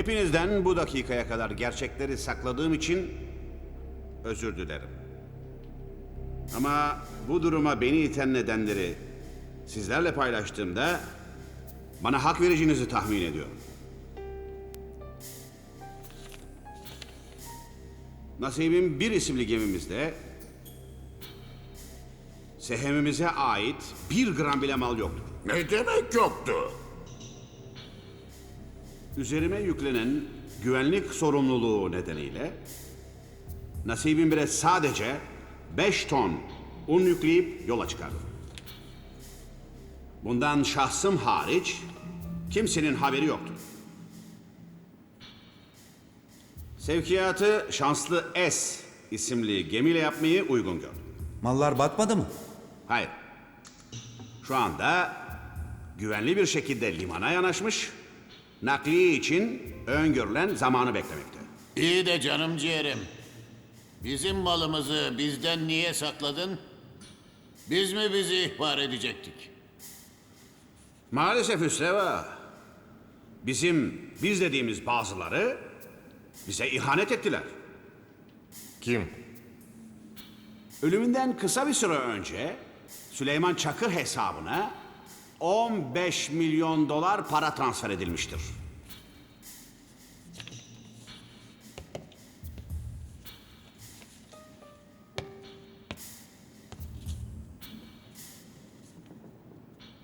Hepinizden bu dakikaya kadar gerçekleri sakladığım için özür dilerim. Ama bu duruma beni iten nedenleri sizlerle paylaştığımda bana hak vereceğinizi tahmin ediyorum. Nasibim bir isimli gemimizde sehemimize ait bir gram bile mal yoktur. Ne demek yoktu? Üzerime yüklenen güvenlik sorumluluğu nedeniyle nasibim bile sadece 5 ton un yükleyip yola çıkardım. Bundan şahsım hariç kimsenin haberi yoktu. Sevkiyatı şanslı S isimli gemiyle yapmayı uygun gördüm. Mallar batmadı mı? Hayır. Şu anda güvenli bir şekilde limana yanaşmış, nakliye için öngörülen zamanı beklemekte. İyi de canım ciğerim. Bizim malımızı bizden niye sakladın? Biz mi bizi ihbar edecektik? Maalesef Hüsreva, bizim biz dediğimiz bazıları bize ihanet ettiler. Kim? Ölümünden kısa bir süre önce Süleyman Çakır hesabına 15 milyon dolar para transfer edilmiştir.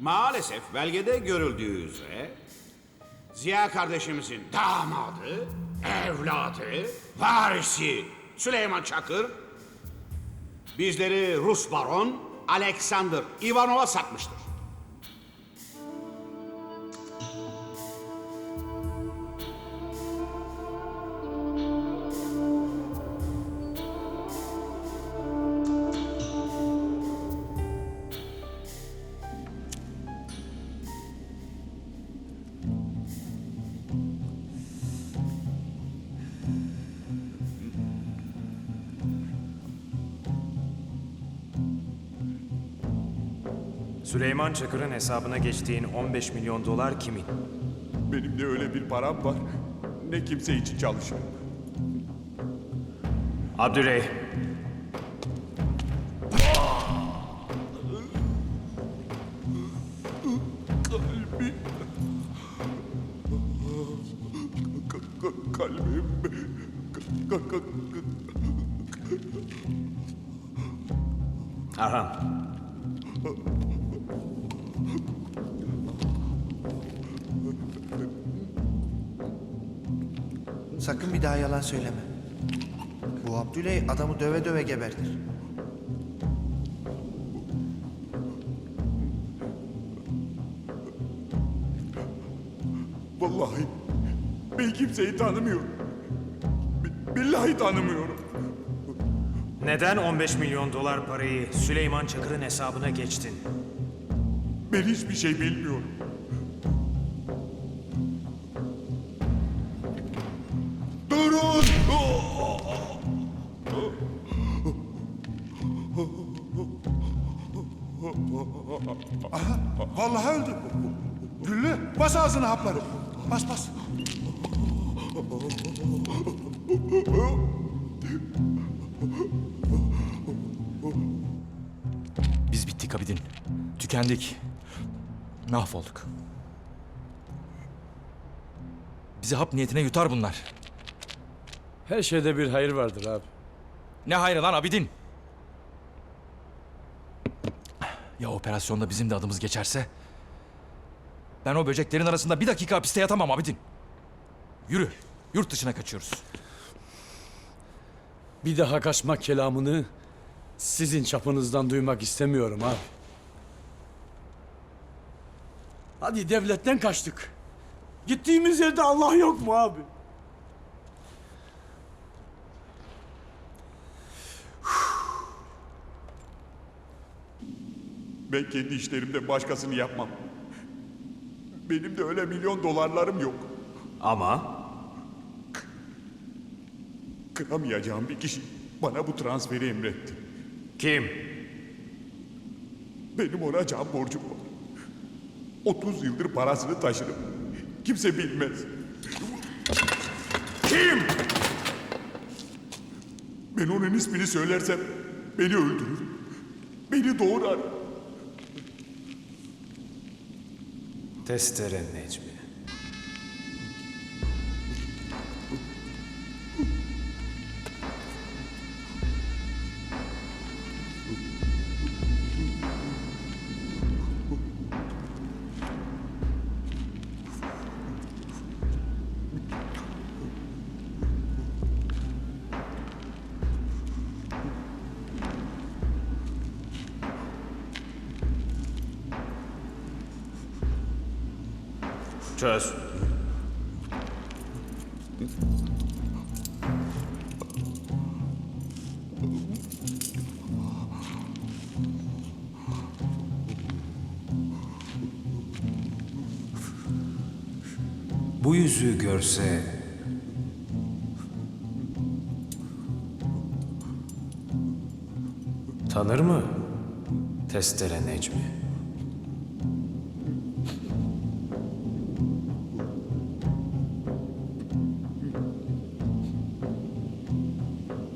Maalesef belgede görüldüğü üzere Ziya kardeşimizin damadı, evladı, varisi Süleyman Çakır bizleri Rus baron Alexander Ivanov'a satmıştır. Süleyman Çakır'ın hesabına geçtiğin 15 milyon dolar kimin? Benim de öyle bir param var. Ne kimse için çalışırım. Abdüley, Kalbim. Ka- ka- Kalbim. Ka- Sakın bir daha yalan söyleme. Bu Abdüley adamı döve döve gebertir. Vallahi ben kimseyi tanımıyorum. Bi- Billahi tanımıyorum. Neden 15 milyon dolar parayı Süleyman Çakır'ın hesabına geçtin? Ben hiçbir şey bilmiyorum. Durun! Vallahi öldü. Güllü bas ağzına hapları. Bas bas. Biz bittik Abidin. Tükendik. Mahvolduk. Bizi hap niyetine yutar bunlar. Her şeyde bir hayır vardır abi. Ne hayrı lan Abidin? Ya operasyonda bizim de adımız geçerse? Ben o böceklerin arasında bir dakika hapiste yatamam Abidin. Yürü. Yurt dışına kaçıyoruz. Bir daha kaçmak kelamını sizin çapınızdan duymak istemiyorum abi. Hadi devletten kaçtık. Gittiğimiz yerde Allah yok mu abi? Ben kendi işlerimde başkasını yapmam. Benim de öyle milyon dolarlarım yok. Ama Kıramayacağım bir kişi bana bu transferi emretti. kim? Benim ona can borcum var. 30 yıldır parasını taşırım. Kimse bilmez. Kim? Ben onun ismini söylersem beni öldürür. Beni doğurar. Testere Necmi. Çöz. Bu yüzüğü görse tanır mı Testere Necmi?